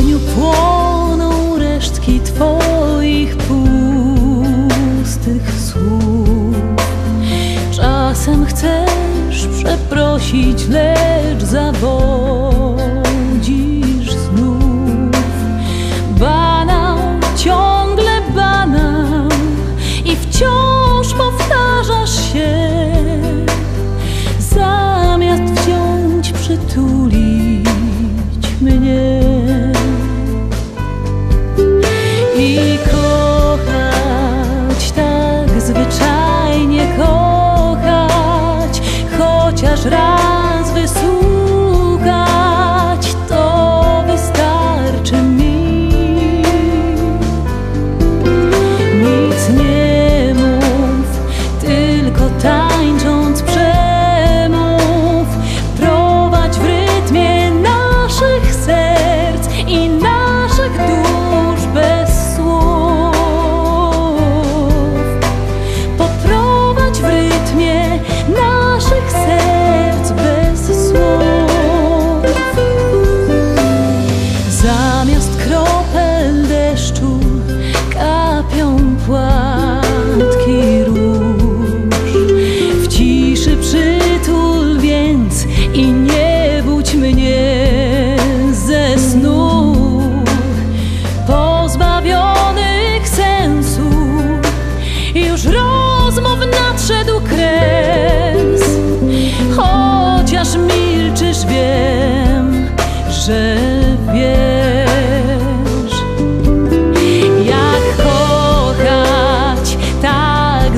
ogniu płoną resztki Twoich pustych słów. Czasem chcesz przeprosić, lecz zawodzisz znów. Banał, ciągle banał i wciąż powtarzasz się. Zamiast wziąć, przytulić. chociaż raz.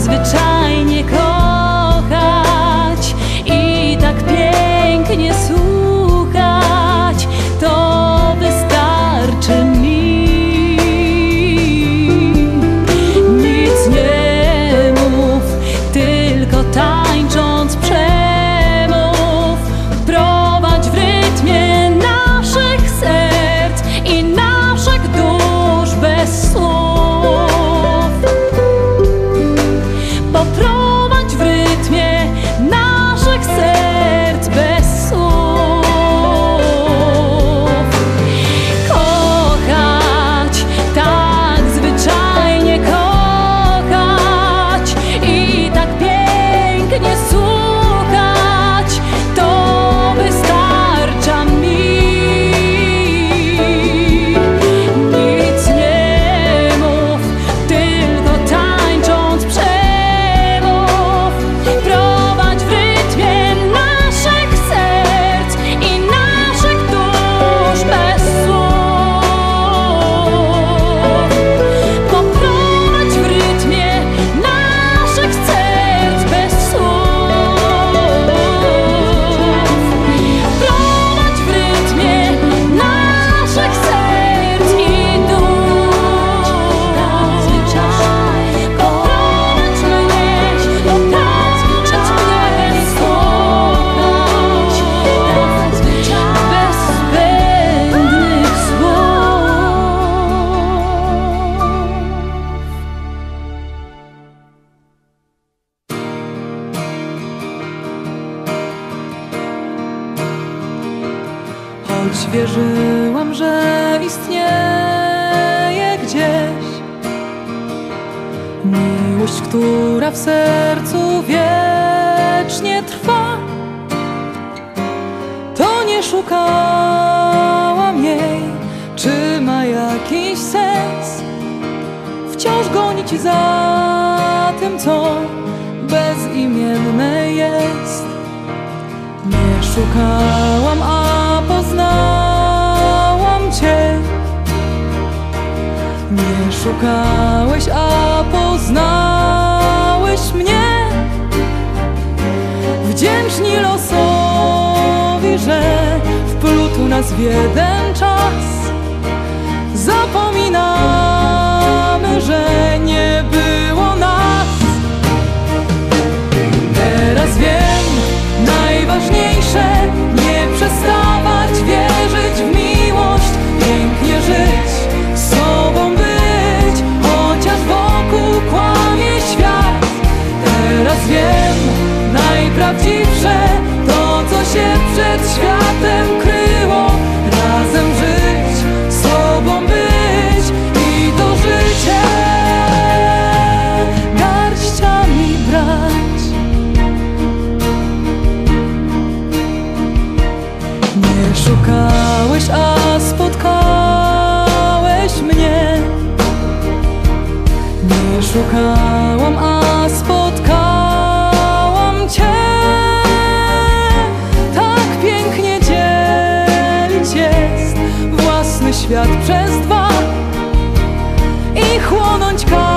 It's the time. Wierzyłam, że istnieje gdzieś Miłość, która w sercu wiecznie trwa. To nie szukałam jej. Czy ma jakiś sens Wciąż gonić za tym, co bezimienne jest? Nie szukałam, Szukałeś, a poznałeś mnie. Wdzięczni losowi, że wplótł nas w jeden czas. światem kryło Razem żyć, z Tobą być I to życie. Garściami brać. Nie szukałeś, a spotkałeś mnie. Nie szukałam, a spotkałeś świat przez dwa i chłonąć każdy.